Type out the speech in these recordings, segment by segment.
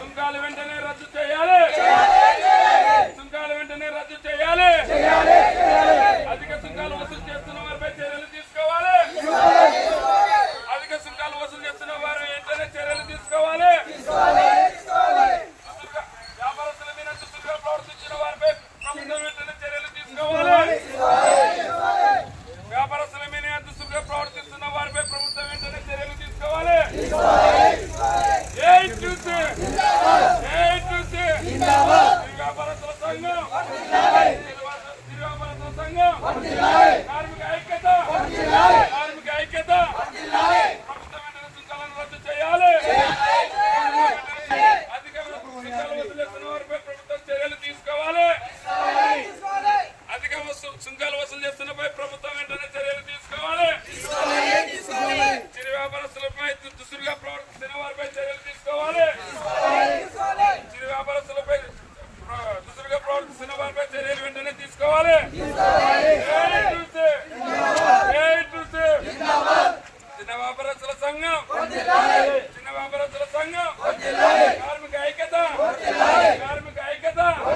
సుంకాలు వెంటనే రద్దు చేయాలి. సుంకాలు వెంటనే రద్దు చేయాలి. అధిక సుంకాలు వసూలు చేస్తున్న వారిపై చర్యలు తీసుకోవాలి. అధిక సుంకాలు వసూలు చేస్తున్న వారు వెంటనే చర్యలు తీసుకోవాలి. వ్యాపారస్తుల మీద దుస్తులుగా ప్రవర్తించిన వారిపై ప్రభుత్వం వెంటనే చర్యలు తీసుకోవాలి. వ్యాపారస్తుల మీద దుస్తులుగా ప్రవర్తిస్తున్న వారిపై ప్రభుత్వం వెంటనే చర్యలు తీసుకోవాలి ఏయ్ చూసి ఏయ్ చూసి వ్యాపారస్తుల సంఘం వ్యాపారస్తుల సంఘం కార్మిక ఐక్యత కార్మిక ఐక్యత ప్రభుత్వం వెంటనే సుంకాలను రద్దు చేయాలి అధిక సుంకాలు వసూలు వారిపై ప్రభుత్వం చర్యలు తీసుకోవాలి అధిక వసూ- సుంకాలు వసూలు చేస్తున్నపై ప్రభుత్వం వెంటనే చర్యలు తీసుకోవాలి చిరు వ్యాపారస్తులపై దు- దుస్తులుగా ప్రవర్తిస్తున్న వారిపై చర్యలు తీసుకోవాలి చిరు వ్యాపారస్తులపై ప్ర- దుస్తులుగా ప్రవర్తిస్తున్న వారిపై చర్యలు వెంటనే తీసుకోవాలి ఏయ్ చూసి, ఏయ్ చూసి. చిన్న వ్యాపారస్తుల సంఘం చిన్న వ్యాపారస్తుల సంఘం కార్మిక ఐక్యత కార్మిక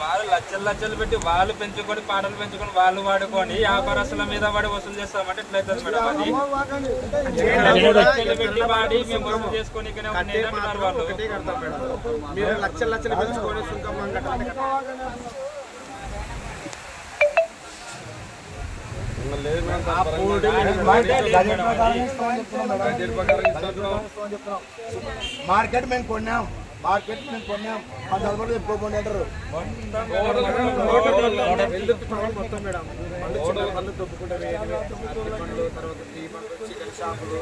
వాళ్ళు లచ్చలు లచ్చలు పెట్టి వాళ్ళు పెంచుకొని పాటలు పెంచుకొని వాళ్ళు వాడుకొని వ్యాపారస్తుల మీద పడి వసూలు చేస్తామంటే ఎట్లయితుంది మేడం అది పెట్టి వాడి మేము వసూలు చేసుకొని వాళ్ళు మీరు లక్షలు లక్షలు పెంచుకొని సుంకం మార్కెట్ మేము కొన్నాం మార్కెట్ మేము కొన్నాం పంతొమ్మిది మంది చెప్పుకోండి అంటారు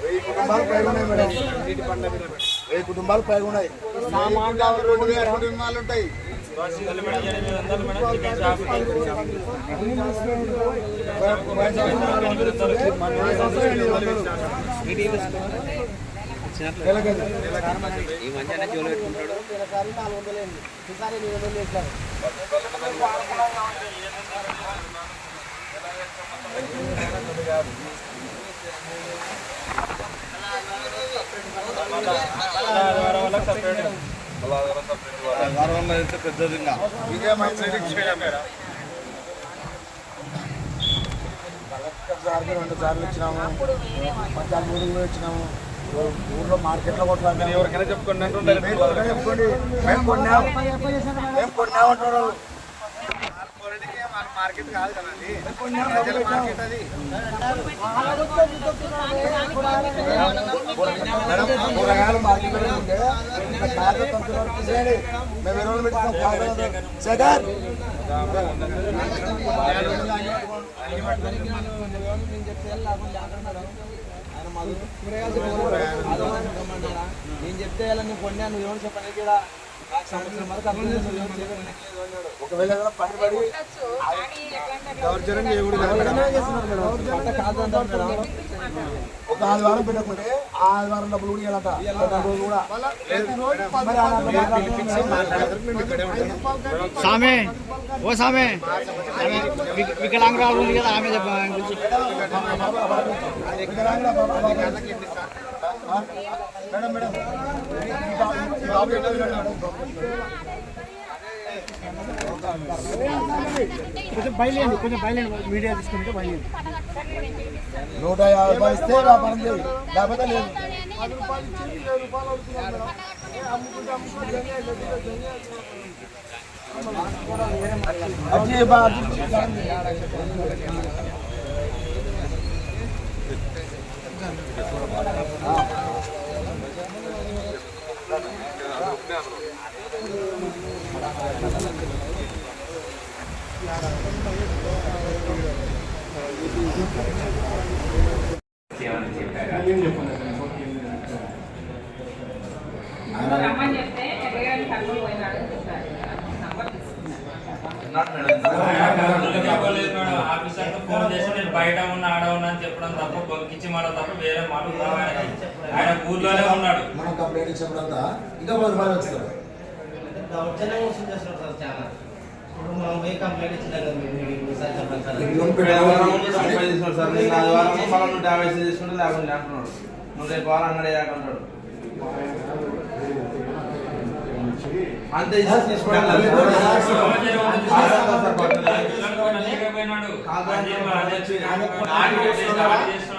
వెయ్యి కుటుంబాలు పైగా ఉన్నాయి మేడం కుటుంబాలు పైగా ఉన్నాయి సామాన్ రెండు వేల కుటుంబాలు ఉంటాయి వందలు మేడం, ఎనిమిది వందలు మేడం చికెన్ షాప్ వాళ్ళకి సపరేట్ ఇదే మంచి చేయడం మేడం. సార్లు రెండు సార్లు ఇచ్చినాము ఊరికి కూడా ఇచ్చినాము ఊర్లో మార్కెట్లో కొట్లాడినాము ఎవరికైనా చెప్పుకోండి మీరు ఎవరైనా చెప్పుకోండి. మేము కొన్నాం మేము కొన్నాం అంటున్నారు వాళ్ళు. మార్కెట్ కాదు కదండి ప్రజల మార్కెట్ అది మేడం కూరగాయలు మార్కెట్ ఉంటే ఇంకా కాదు తొమ్మిది వరకు చేయండి మేము నేను చెప్తే నువ్వు కొన్నా నువ్వు ఎవరు చెప్పండి. ఒకవేళ పని పడి దౌర్జన్యం చేయకూడదు. ఒక ఆదివారం పెట్టకుంటే ఆ ఆదివారం డబ్బులు కూడా ఇవ్వాలంట. రోజులు కూడా. ఓ సామె వికలాంగురాలు ఉంది కదా ఆమె గురించి మేడం మేడం? కొంచెం బయలుదేరి కొంచెం బయలుదేరి మీడియా తీసుకుంటే బయలుదేరి నూట యాభై రూపాయలు ఇస్తే వ్యాపారం చేయి లేకపోతే లేదు అచ్చి బా అచ్చి రమ్మని ఫోన్ చేసి నేను బయట ఉన్నా ఆడ ఉన్నా అని చెప్పడం తప్ప బొక్కిచ్చి మాట తప్ప వేరే మాట. ఆయన ఊర్లోనే ఉన్నాడు మనం కంప్లైంట్ ఇచ్చినప్పుడంతా ఇంకా ఇప్పుడు మనం పోయి కంప్లైంట్ ఇచ్చినా కదా మీరు మీకు ఒకసారి చెప్పండి సార్ నేను ఆదివారం లేకుండా అంటున్నాడు. నువ్వు రేపు అన్నాడు అంటాడు. అంతే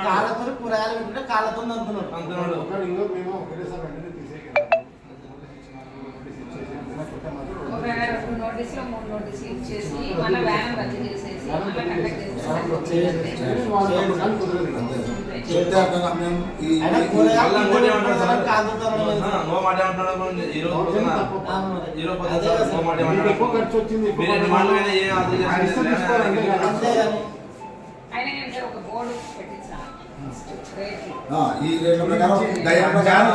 కాళ్ళతో కూరగాయలు పెట్టుకుంటే కాళ్ళతో అంటున్నాడు అంటున్నాడు ఒక రెండు నోటీసులు మూడు నోటీసులు ఇచ్చేసి మళ్ళీ వ్యాన్ రద్దు చేసేసి మళ్ళీ కండక్ట్ చేసేసి చెప్తే అర్థం కాదు. మేము ఈ ఈ రేట్లు ప్రకారం.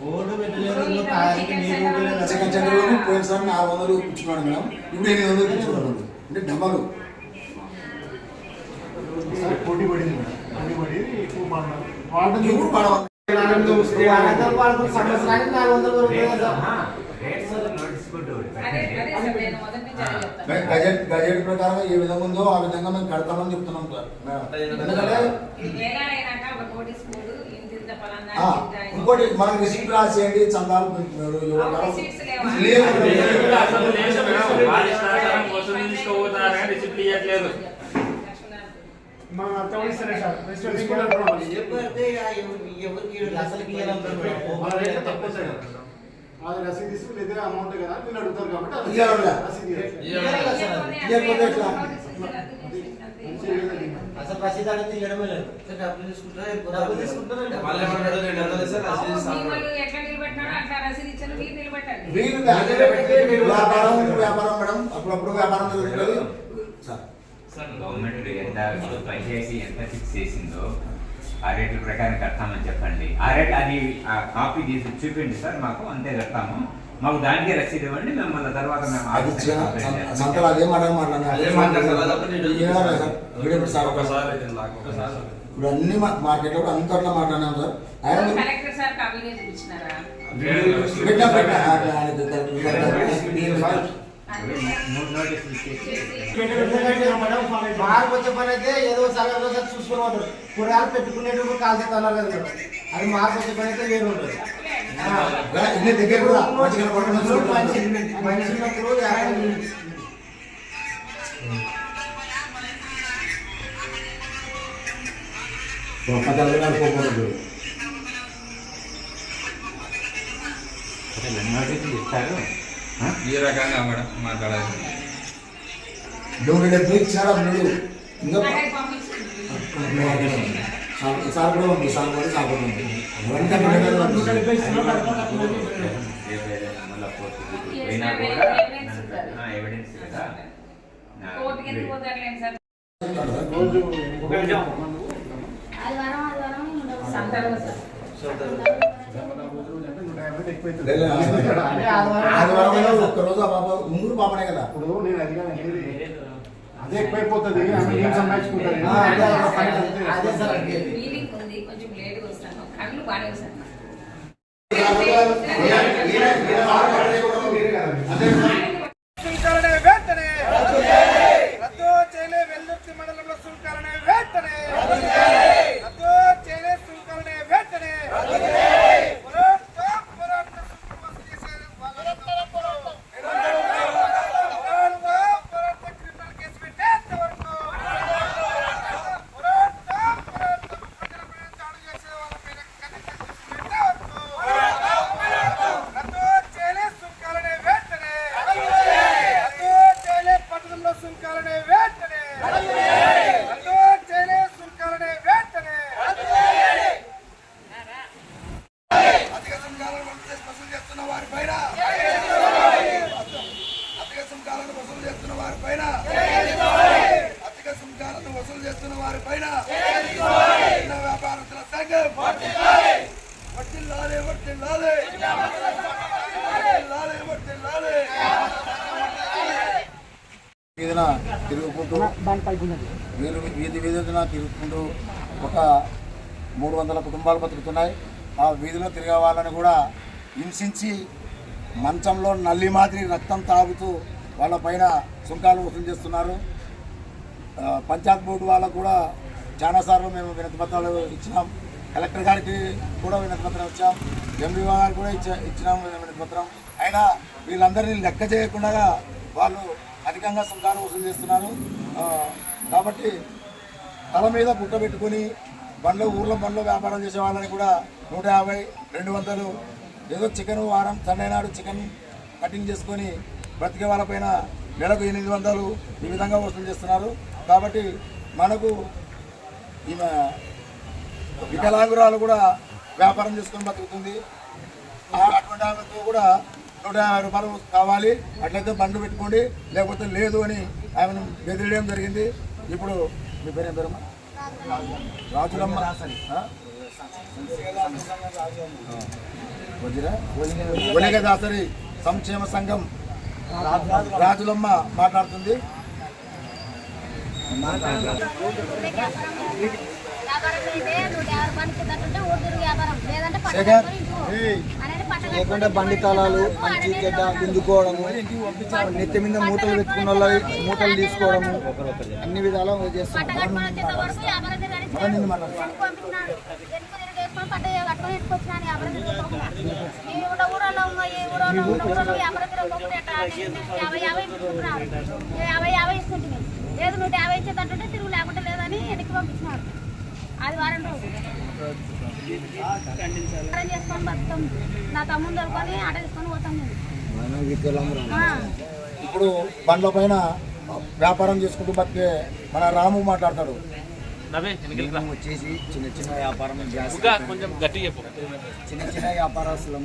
బోర్డు పెట్టలేదు పోయినసారి నాలుగు వందలు ఇచ్చుకున్నాడు మేడం. ఇప్పుడు ఎనిమిది వందలు ఇచ్చుకున్నాడు అంటే డబ్బలు పోటీ పడింది పోటీ పడి ఎక్కువ సంవత్సరానికి నాలుగు వందల చెప్తాను గజెట్ గజెట్ ప్రకారం ఏ విధంగా ఉందో ఆ విధంగా మేము కడతామని చెప్తున్నాం సార్ ఇంకోటి మనకి రిసిప్ట్ రాసేయండి చందాలు లేవా? లేవు. అసలు లేదు మేడం. వాళ్ళు ఇష్టానుసారం వసూలు తీసుకోబోతున్నారు కానీ రిసిప్ట్ ఇవ్వట్లేదు మన అర్థం సరే సార్ చెప్పితే ఎవరికి సార్ అది రసీదు తీసుకుని ఇదే అమౌంట్ కదా నేను అడుగుతాను కాబట్టి? అసలు రసీదు అడిగితే ఇవ్వడమే లేదు డబ్బులు తీసుకుంటారా డబ్బులు తీసుకుంటారా వాళ్ళు మీరు వ్యాపారం వ్యాపారం మేడం అప్పుడప్పుడు వ్యాపారం జరుగుతుంది గవర్నమెంట్ ఎంత పంచాయతీ ఎంత ఫిక్స్ చేసిందో ఆ రేట్ల ప్రకారం కడతామని చెప్పండి ఆ రేట్ అది ఆ కాపీ తీసి చూపిండి సార్ మాకు అంతే కడతాము మాకు దానికే రసీదు ఇవ్వండి మేము మళ్ళీ తర్వాత మేము. సంతలో అదే మాట మాట్లాడినా సార్ వీడియో ఇప్పుడు అన్ని మార్కెట్లో కూడా అంతట్లో మాట్లాడినాం సార్ ఆయన పెట్టా పెట్టా ఆయనకి కరెక్ట్ మూడు వచ్చే పని అయితే ఏదో సగం రోజు చూసుకుని ఉంటారు కూరగాయలు పెట్టుకునేటప్పుడు కాల్చేది అన్నారు కదా అది మార్పు వచ్చే పని అయితే వేరు ఉంటుంది మనిషి ఉన్నప్పుడు పోకూడదు ఇస్తారు. ఈ రకంగా మాట్లాడాలి నూనె డెబ్బై ఇచ్చినాడు అన్నాడు ఇంకా సార్ సార్ కూడా ఉంది సార్ కూడా సార్? కూడా ఉంది ఉండవు. సందర్భం ఆదివారం ఒక్కరోజు ఆ పాపనే కదా ఇప్పుడు నేను అనేది అదే ఎక్కువైపోతుంది ఆమె ఏం అదే, అదే, అదే సార్ అడిగేది. మీటింగ్ ఉంది కొంచెం లేట్గా వస్తాను కళ్ళు బాగానే వస్తాను ಸಂಕಲನೆ ವೇತನೆ కుటుంబాలు ఆ వీధిలో తిరిగే వాళ్ళని కూడా హింసించి మంచంలో నల్లి మాదిరి రక్తం తాగుతూ వాళ్ళపైన సుంకాలు వసూలు చేస్తున్నారు. పంచాయత్ బోర్డు వాళ్ళకు కూడా చాలాసార్లు మేము వినతిపత్రాలు ఇచ్చినాం. కలెక్టర్ గారికి కూడా వినతిపత్రం ఇచ్చాం. ఎంబీ గారికి కూడా ఇచ్చా ఇచ్చినాం వినతిపత్రం అయినా వీళ్ళందరినీ లెక్క చేయకుండా వాళ్ళు అధికంగా సుంకాలు వసూలు చేస్తున్నారు. కాబట్టి తల మీద గుట్ట పెట్టుకుని బండ్లు ఊర్లో బండ్లు వ్యాపారం చేసే వాళ్ళని కూడా నూట యాభై రెండు వందలు ఏదో చికెన్ వారం సండే నాడు చికెన్ కటింగ్ చేసుకొని బ్రతికే వాళ్ళపైన నెలకు ఎనిమిది వందలు ఈ విధంగా వసూలు చేస్తున్నారు. కాబట్టి మనకు ఈమె వికలాంగురాలు కూడా వ్యాపారం చేసుకొని బతుకుతుంది ఆ- అటువంటి ఆమెతో కూడా నూట యాభై రూపాయలు కావాలి. అట్లయితే బండ్లు పెట్టుకోండి. లేకపోతే లేదు అని ఆమెను బెదిరియడం జరిగింది. ఇప్పుడు మీ పేరు ఏం పేరమ్మా రాజులమ్మ. ఆ? వజ్రా? ఒలిగ దాసరి సంక్షేమ సంఘం రాజులమ్మ మాట్లాడుతుంది. వ్యాపారం లేదంటే లేకుంటే బండి తాళాలు మంచి చెడ్డ గుంజుకోవడము నెత్తి మీద మూటలు పెట్టుకున్న మూటలు తీసుకోవడము అన్ని విధాలా చేస్తాం యాభై యాభై యాభై లేదు నూట యాభై ఇచ్చేదంటుంటే తిరుగు లేకుండా లేదని వెనక్కి పంపించినాడు అది వారం రోజు చేసుకొని బతుకుతాం నా తమ్ముడు దొరుకొని తీసుకొని పోతాం. ఇప్పుడు బండ్ల పైన వ్యాపారం చేసుకుంటూ బతికే మన రాము మాట్లాడతాడు. మేము వచ్చేసి చిన్న చిన్న వ్యాపారం గ్యాస్ చిన్న చిన్న వ్యాపారస్తులం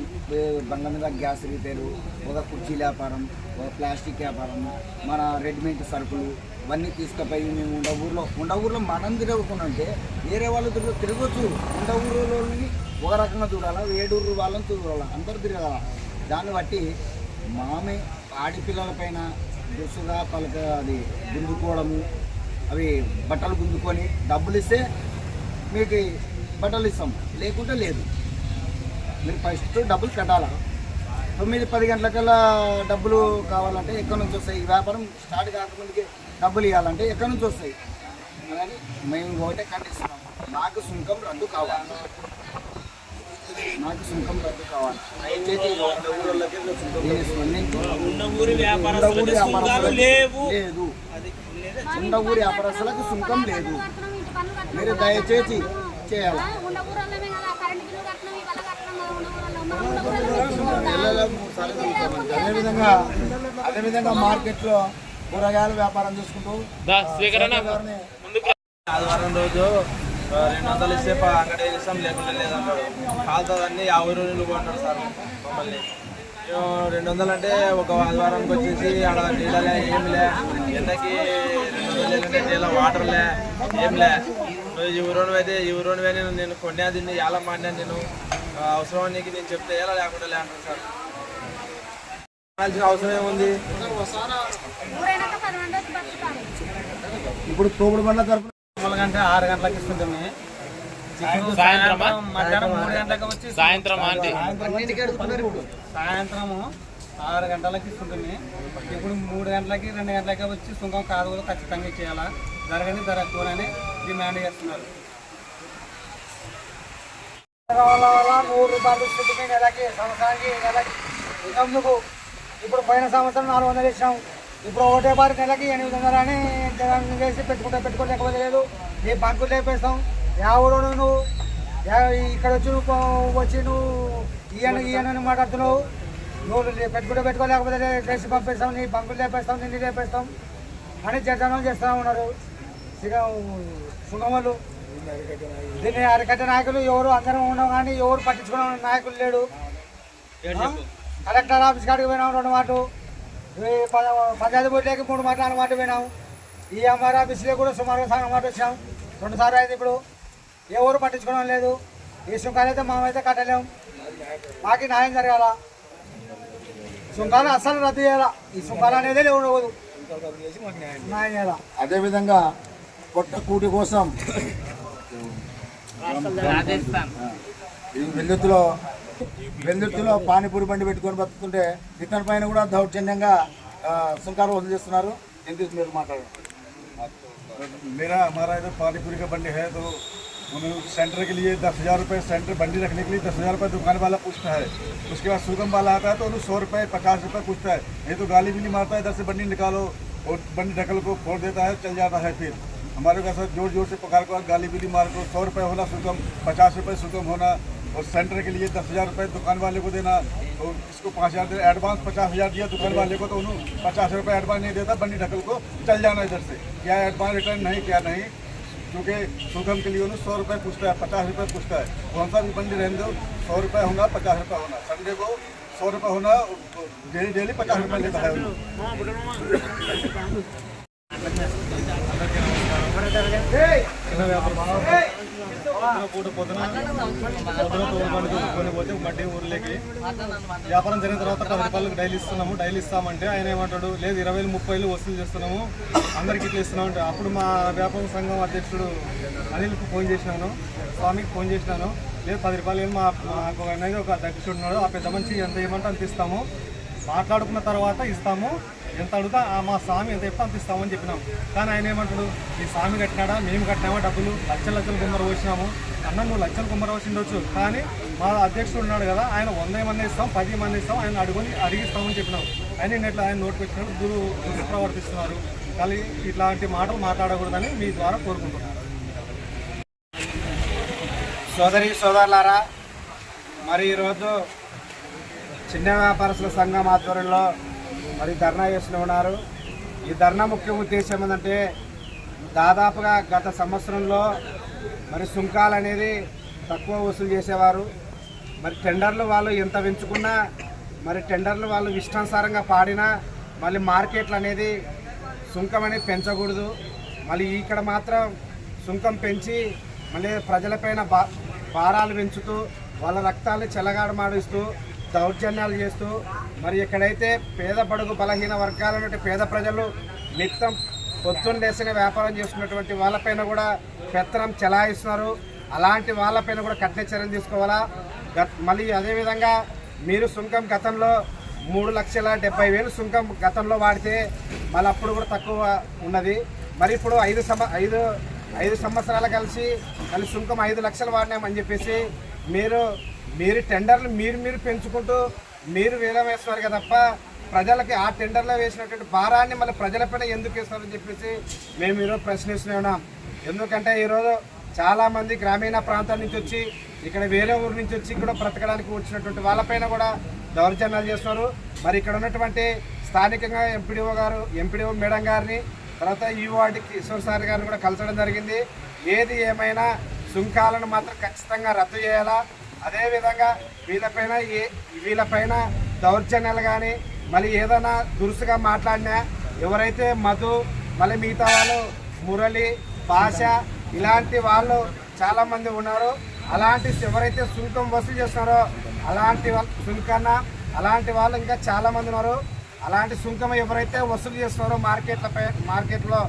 బండ్ల మీద గ్యాస్ రిపేరు ఒక కుర్చీ వ్యాపారం ఒక ప్లాస్టిక్ వ్యాపారం మన రెడీమేడ్ సరుకులు ఇవన్నీ తీసుకుపోయి మేము ఉండ ఊర్లో ఉండ ఊర్లో మనం తిరగకుండా అంటే వేరే వాళ్ళు తిరుగు తిరగచ్చు. ఉండ ఊరిలోని ఒక రకంగా చూడాలా వేడూరు వాళ్ళని చూడాలా అందరూ తిరగాల. దాన్ని బట్టి మామే ఆడపిల్లల పైన దుస్తుగా పలక అది గుంజుకోవడము అవి బట్టలు గుంజుకొని డబ్బులు ఇస్తే మీకు బట్టలు ఇస్తాం. లేకుంటే లేదు. మీరు ఫస్ట్ డబ్బులు కట్టాలా? తొమ్మిది పది గంటలకల్లా డబ్బులు కావాలంటే ఎక్కడి నుంచి వస్తాయి? ఈ వ్యాపారం స్టార్ట్ కాకముందుకే డబ్బులు ఇవ్వాలంటే ఎక్కడి నుంచి వస్తాయి? అలాగే మేము ఒకటే ఖండిస్తున్నాం నాకు సుంకం రద్దు కావాలి. నాకు సుంకం రద్దు కావాలి. దయచేసి ఉన్న ఊరి వ్యాపారస్తులకు సుంకం లేదు. మీరు దయచేసి చేయాలి. అదేవిధంగా అదేవిధంగా మార్కెట్లో కూరగాయల వ్యాపారం చేసుకుంటూ ఆదివారం రోజు ఆ, రెండు వందలు ఇస్తే ప- అంగడి ఇస్తాం లేకుంటే లేదంటాడు కాలుతుందని యాభై రోజులు కొంటాడు సార్ మమ్మల్ని మేము రెండు వందలు అంటే ఒక ఆదివారంకి వచ్చేసి ఆడ నీళ్ళలే ఏమిలే ఎండకి రెండు వందలు నీళ్ళ వాటర్లే ఏంలే నువ్వు ఈ ఊరోని అయితే ఈ ఊరోని నేను నేను కొన్నా తిని ఎలా మాడినా నేను. అవసరం నీకు? నేను చెప్తే ఎలా లేకుండా లే అంటాను సార్. అవసరం ఏముంది? ఇప్పుడు తోపుడు బండ్ల తరపున నాలుగు గంట ఆరు గంటలకు ఇస్తుంటామే సాయంత్రం మధ్యాహ్నం మూడు గంటలకు వచ్చి సాయంత్రం సాయంత్రము ఆరు గంటలకు ఇస్తుంటుంది ఇప్పుడు మూడు గంటలకి రెండు గంటలకి వచ్చి సుంకం కాదు ఖచ్చితంగా ఇచ్చేయాలా జరగని జరగకూడని డిమాండ్ చేస్తున్నారు. నూరు రూపాయలు ఇస్తుంది నెలకి సంవత్సరానికి నెలకి. ఇందుకు ఇప్పుడు పోయిన సంవత్సరం నాలుగు వందలు ఇచ్చాం ఇప్పుడు ఒకటే బారి నెలకి ఎనిమిది వందలు అని జగన్ వేసి పెట్టుకుంటే పెట్టుకోలేకపోతే లేదు. నీ బంకులు లేపేస్తాం. ఎవరు నువ్వు యా- ఇక్కడ వచ్చి నువ్వు వచ్చి నువ్వు ఈయన ఈయనని మాట్లాడుతున్నావు. నువ్వు పెట్టుకుంటే పెట్టుకోలేకపోతే చేసి పంపిస్తాం నీ బంకులు లేపేస్తాం నిన్ను లేపేస్తాం. అని జడ్జనం చేస్తూ ఉన్నారు. ఇక సుఖం వాళ్ళు దీన్ని అరికట్టే నాయకులు ఎవరు? అందరం ఉన్నాం కానీ ఎవరు పట్టించుకున్న నాయకులు లేడు? కలెక్టర్ ఆఫీస్ కాడికి పోయినాం రెండు మాటలు. పంచాయతీ బోర్డులోకి మూడు మాటలు మాటలు పోయినాం ఈ ఎంఆర్ ఆఫీస్లో కూడా సుమారుగా సగం మాట వచ్చాం. రెండు సార్లు అయితే ఇప్పుడు. ఎవరు పట్టించుకోవడం లేదు ఈ సుంకాలు అయితే మేమైతే కట్టలేం మాకు న్యాయం జరగాల సుంకాలు అస్సలు రద్దు చేయాలా ఈ సుంకాలు అనేది ఉండకూడదు చేసి మాకు న్యాయం చేయాలి. న్యాయం చేయాలా? అదేవిధంగా పొట్ట కూటి కోసం ఈ వెల్లుత్తిలో వెల్లుత్తిలో పానీపూరి బండి పెట్టుకొని బతుకుతుంటే ఇతని పైన కూడా దౌర్జన్యంగా ఆ, సుంకాలు వసూలు చేస్తున్నారు ఎందుకు మీరు మాట్లాడండి मेरा हमारा इधर पानीपुरी का बंडी है तो उन्हें सेंटर के लिए दस हज़ार रुपये सेंटर बंडी रखने के लिए दस हज़ार रुपये दुकान वाला पूछता है। उसके बाद सुगम वाला आता है तो उन्हें सौ रुपये पचास रुपये पूछता है। ये तो गाली भी नहीं मारता है इधर से बंडी निकालो और बंडी ढकल को फोड़ देता है, चल जाता है फिर। हमारे पास ज़ोर ज़ोर से पकड़ कर गाली नहीं मार को सौ रुपये होना सुगम, पचास रुपये सुगम होना और सेंटर के लिए दस हज़ार रुपये दुकान वाले को देना। और इसको पाँच हज़ार देना एडवांस पचास हज़ार दिया दुकान वाले को तो उन्होंने पचास रुपये एडवांस नहीं देता, बंडी ढकल को चल जाना इधर से। क्या एडवांस रिटर्न नहीं, क्या नहीं? क्योंकि सुगम के लिए उन्हें सौ रुपये पूछता है पचास रुपये पूछता है। कौन सा भी बंडी रहने दो सौ रुपये होना पचास रुपये होना। संडे को सौ रुपये होना डेली डेली पचास रुपये लेता है उन्हें। పూట పొద్దున పొద్దున పోతే మడ్డి ఊర్లోకి వ్యాపారం జరిగిన తర్వాత పది రూపాయలకు డైలీ ఇస్తున్నాము డైలీ ఇస్తామంటే ఆయన ఏమంటాడు లేదు ఇరవై వేలు ముప్పై వేలు వసూలు చేస్తున్నాము అందరికి ఇట్లా ఇస్తున్నాము అంటే అప్పుడు మా వ్యాపార సంఘం అధ్యక్షుడు అనిల్కి ఫోన్ చేసినాను స్వామికి ఫోన్ చేసినాను లేదు పది రూపాయలు ఏం మా అనేది ఒక అధ్యక్షుడు ఉన్నాడు ఆ పెద్ద మంచి ఎంత ఇవ్వమంటే అంత ఇస్తాము మాట్లాడుకున్న తర్వాత ఇస్తాము. ఎంత అడుగుతా ఆ మా స్వామి ఎంత చెప్తే అంత ఇస్తామని చెప్పినాం. కానీ ఆయన ఏమంటాడు ఈ స్వామి కట్టినాడా? మేము కట్టినామా డబ్బులు? లక్షల లక్షల గుమ్మర పోసినాము. అన్న నువ్వు లక్షలు గుమ్మర పోసిండొచ్చు కానీ మా అధ్యక్షుడు ఉన్నాడు కదా ఆయన వంద మంది ఇస్తాం పది మంది ఇస్తాం ఆయన అడుగుని అడిగిస్తామని చెప్పినాం. ఆయన ఇట్లా ఆయన నోటు వచ్చినప్పుడు గురు దుష్ప్రవర్తిస్తున్నారు కానీ ఇట్లాంటి మాటలు మాట్లాడకూడదని మీ ద్వారా కోరుకుంటున్నాను. సోదరి సోదరులారా మరి ఈరోజు చిన్న వ్యాపారస్తుల సంఘం ఆధ్వర్యంలో మరి ధర్నా చేస్తూ ఉన్నారు. ఈ ధర్నా ముఖ్య ఉద్దేశం ఏంటంటే దాదాపుగా గత సంవత్సరంలో మరి సుంకాలు అనేది తక్కువ వసూలు చేసేవారు. మరి టెండర్లు వాళ్ళు ఎంత పెంచుకున్నా మరి టెండర్లు వాళ్ళు ఇష్టానుసారంగా పాడినా మళ్ళీ మార్కెట్లు అనేది సుంకం అనేది పెంచకూడదు. మళ్ళీ ఇక్కడ మాత్రం సుంకం పెంచి మళ్ళీ ప్రజలపైన బా భారాలు పెంచుతూ వాళ్ళ రక్తాలు చెలగాడమాడిస్తూ దౌర్జన్యాలు చేస్తూ మరి ఎక్కడైతే పేద బడుగు బలహీన వర్గాల నుండి పేద ప్రజలు నిత్యం పొద్దున్న వ్యాపారం చేసుకున్నటువంటి వాళ్ళపైన కూడా పెత్తనం చెలాయిస్తున్నారు. అలాంటి వాళ్ళపైన కూడా కఠిన చర్యలు తీసుకోవాలా? మళ్ళీ అదేవిధంగా మీరు సుంకం గతంలో మూడు లక్షల డెబ్బై వేలు సుంకం గతంలో వాడితే మళ్ళీ అప్పుడు కూడా తక్కువ ఉన్నది. మరి ఇప్పుడు ఐదు సంవ ఐదు ఐదు సంవత్సరాలు కలిసి మళ్ళీ సుంకం ఐదు లక్షలు వాడినామని చెప్పేసి మీరు మీరు టెండర్లు మీరు మీరు పెంచుకుంటూ మీరు వేలం వేస్తున్నారు కదా తప్ప ప్రజలకి ఆ టెండర్లో వేసినటువంటి భారాన్ని మళ్ళీ ప్రజలపైన ఎందుకు వేస్తారని చెప్పేసి మేము ఈరోజు ప్రశ్నిస్తూనే ఉన్నాం. ఎందుకంటే ఈరోజు చాలామంది గ్రామీణ ప్రాంతాల నుంచి వచ్చి ఇక్కడ వేరే ఊరు నుంచి వచ్చి ఇక్కడ బ్రతకడానికి వచ్చినటువంటి వాళ్ళపైన కూడా దౌర్జన్యాలు చేస్తున్నారు. మరి ఇక్కడ ఉన్నటువంటి స్థానికంగా ఎంపీడీఓ గారు ఎంపీడీఓ మేడం గారిని తర్వాత ఈవార్డు కిషోర్ సార్ గారిని కూడా కలచడం జరిగింది. ఏది ఏమైనా సుంకాలను మాత్రం ఖచ్చితంగా రద్దు చేయాలా? అదేవిధంగా వీళ్ళపైన ఏ వీళ్ళపైన దౌర్జన్యాలు కానీ మళ్ళీ ఏదైనా దురుసుగా మాట్లాడినా ఎవరైతే మధు మళ్ళీ మిగతా వాళ్ళు మురళి భాష ఇలాంటి వాళ్ళు చాలామంది ఉన్నారు. అలాంటి ఎవరైతే సుంకం వసూలు చేస్తున్నారో అలాంటి వాళ్ళ సుంకన్న అలాంటి వాళ్ళు ఇంకా చాలామంది ఉన్నారు. అలాంటి సుంకం ఎవరైతే వసూలు చేస్తున్నారో మార్కెట్లపై మార్కెట్లో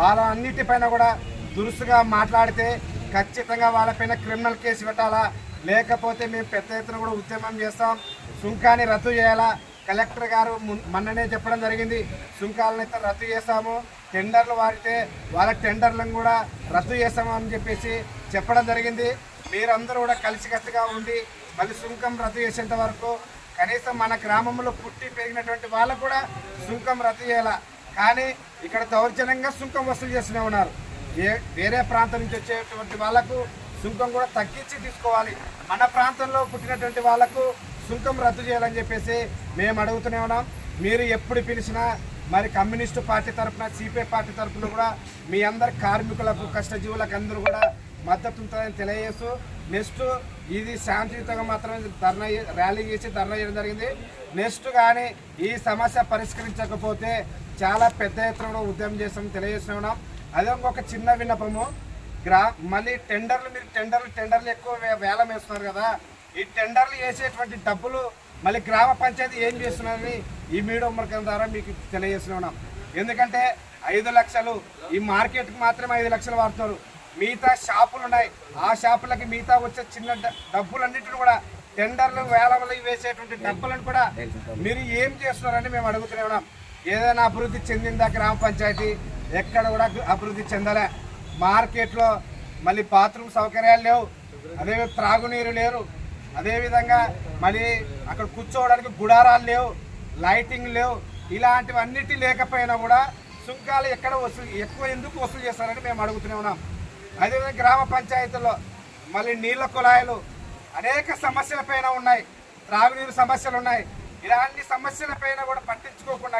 వాళ్ళ అన్నిటిపైన కూడా దురుసుగా మాట్లాడితే ఖచ్చితంగా వాళ్ళపైన క్రిమినల్ కేసు పెట్టాలా? లేకపోతే మేము పెద్ద ఎత్తున కూడా ఉద్యమం చేస్తాం. సుంకాన్ని రద్దు చేయాలా? కలెక్టర్ గారు మొన్ననే చెప్పడం జరిగింది. సుంకాలను అయితే రద్దు చేస్తాము. టెండర్లు వాడితే వాళ్ళ టెండర్లను కూడా రద్దు చేస్తాము అని చెప్పేసి చెప్పడం జరిగింది. మీరందరూ కూడా కలిసికట్టుగా ఉండి మళ్ళీ సుంకం రద్దు చేసేంత వరకు కనీసం మన గ్రామంలో పుట్టి పెరిగినటువంటి వాళ్ళకు కూడా సుంకం రద్దు చేయాలా? కానీ ఇక్కడ దౌర్జన్యంగా సుంకం వసూలు చేస్తూనే ఉన్నారు. ఏ వేరే ప్రాంతం నుంచి వచ్చేటువంటి వాళ్ళకు సుంకం కూడా తగ్గించి తీసుకోవాలి. మన ప్రాంతంలో పుట్టినటువంటి వాళ్ళకు సుంకం రద్దు చేయాలని చెప్పేసి మేము అడుగుతూనే ఉన్నాం. మీరు ఎప్పుడు పిలిచినా మరి కమ్యూనిస్టు పార్టీ తరఫున సిపిఐ పార్టీ తరఫున కూడా మీ అందరి కార్మికులకు కష్టజీవులకు అందరూ కూడా మద్దతు ఉంటుందని తెలియజేస్తూ నెక్స్ట్ ఇది శాంతియుతంగా మాత్రమే ధర్నా ర్యాలీ చేసి ధర్నా చేయడం జరిగింది. నెక్స్ట్ కానీ ఈ సమస్య పరిష్కరించకపోతే చాలా పెద్ద ఎత్తున ఉద్యమం చేస్తామని తెలియజేస్తున్నాం అదే ఒక చిన్న విన్నపము. గ్రా మళ్ళీ టెండర్లు మీరు టెండర్లు టెండర్లు ఎక్కువ వేలం వేస్తున్నారు కదా ఈ టెండర్లు వేసేటువంటి డబ్బులు మళ్ళీ గ్రామ పంచాయతీ ఏం చేస్తున్నారని ఈ మీడియా మార్గం ద్వారా మీకు తెలియజేస్తున్నాం ఎందుకంటే ఐదు లక్షలు ఈ మార్కెట్కి మాత్రమే ఐదు లక్షలు వాడుతున్నారు. మిగతా షాపులు ఉన్నాయి. ఆ షాపులకి మిగతా వచ్చే చిన్న డబ్బులన్నింటిని కూడా టెండర్లు వేలవలు వేసేటువంటి డబ్బులను కూడా మీరు ఏం చేస్తున్నారని మేము అడుగుతూనే ఉన్నాం. ఏదైనా అభివృద్ధి చెందిందా గ్రామ పంచాయతీ? ఎక్కడ కూడా అభివృద్ధి చెందలే. మార్కెట్లో మళ్ళీ బాత్రూమ్ సౌకర్యాలు లేవు అదే త్రాగునీరు లేరు అదేవిధంగా మళ్ళీ అక్కడ కూర్చోవడానికి గుడారాలు లేవు లైటింగ్ లేవు ఇలాంటివన్నిటి లేకపోయినా కూడా సుంకాలు ఎక్కడ వసూలు ఎక్కువ ఎందుకు వసూలు చేస్తారని మేము అడుగుతూనే ఉన్నాం. అదేవిధంగా గ్రామ పంచాయతీల్లో మళ్ళీ నీళ్ళ కుళాయిలు అనేక సమస్యలపైన ఉన్నాయి త్రాగునీరు సమస్యలు ఉన్నాయి. ఇలాంటి సమస్యలపైన కూడా పట్టించుకోకుండా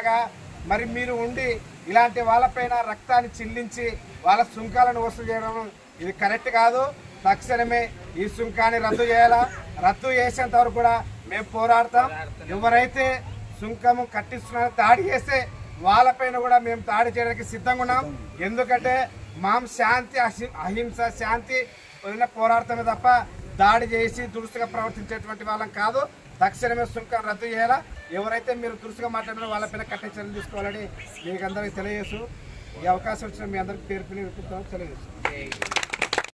మరి మీరు ఉండి ఇలాంటి వాళ్ళపైన రక్తాన్ని చెల్లించి వాళ్ళ సుంకాలను వసూలు చేయడం ఇది కరెక్ట్ కాదు. తక్షణమే ఈ సుంకాన్ని రద్దు చేయాలా? రద్దు చేసేంత వరకు కూడా మేము పోరాడతాం. ఎవరైతే సుంకము కట్టిస్తున్నారో దాడి చేస్తే వాళ్ళపైన కూడా మేము దాడి చేయడానికి సిద్ధంగా ఉన్నాం. ఎందుకంటే మాం శాంతి అహింస శాంతి పోరాడతామే తప్ప దాడి చేసి దురుసుగా ప్రవర్తించేటువంటి వాళ్ళం కాదు. తక్షణమే సుంకం రద్దు చేయాలా? ఎవరైతే మీరు దురుసుగా మాట్లాడినా వాళ్ళపైన కట్టే చర్యలు తీసుకోవాలని మీకు అందరికీ తెలియజేస్తూ ఈ అవకాశం వచ్చిన మీ అందరికీ పేరు పిల్లలు తెలియజేస్తాం.